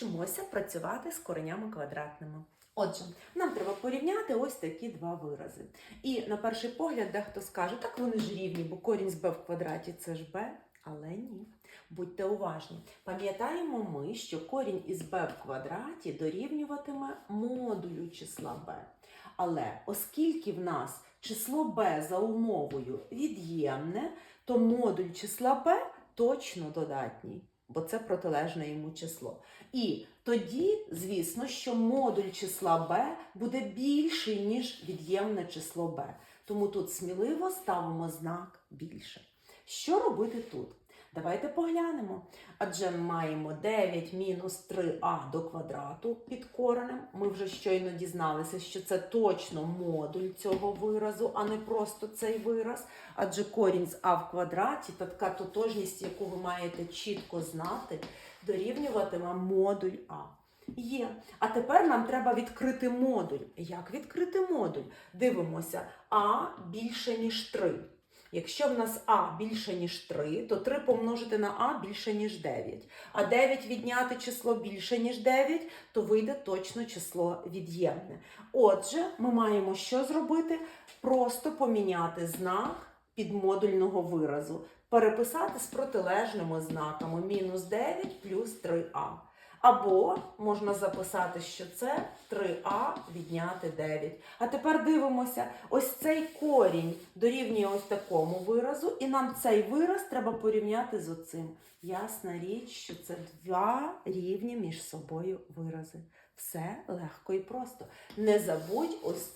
вчимося працювати з коренями квадратними. Отже, нам треба порівняти ось такі два вирази. І на перший погляд дехто скаже, так вони ж рівні, бо корінь з b в квадраті це ж b, але ні. Будьте уважні. Пам'ятаємо ми, що корінь із b в квадраті дорівнюватиме модулю числа b. Але оскільки в нас число b за умовою від'ємне, то модуль числа b точно додатній, бо це протилежне йому число. І тоді, звісно, що модуль числа b буде більший, ніж від'ємне число b. Тому тут сміливо ставимо знак більше. Що робити тут? Давайте поглянемо. Адже маємо 9 мінус 3а до квадрату під коренем. Ми вже щойно дізналися, що це точно модуль цього виразу, а не просто цей вираз. Адже корінь з а в квадраті та така тотожність, яку ви маєте чітко знати, дорівнюватиме модуль А. Є. А тепер нам треба відкрити модуль. Як відкрити модуль? Дивимося, А більше, ніж 3. Якщо в нас А більше, ніж 3, то 3 помножити на А більше, ніж 9. А 9 відняти число більше, ніж 9, то вийде точно число від'ємне. Отже, ми маємо що зробити? Просто поміняти знак підмодульного виразу, переписати з протилежними знаками мінус 9 плюс 3а. Або можна записати, що це 3а відняти 9. А тепер дивимося, ось цей корінь дорівнює ось такому виразу, і нам цей вираз треба порівняти з оцим. Ясна річ, що це два рівні між собою вирази. Все легко і просто. Не забудь ось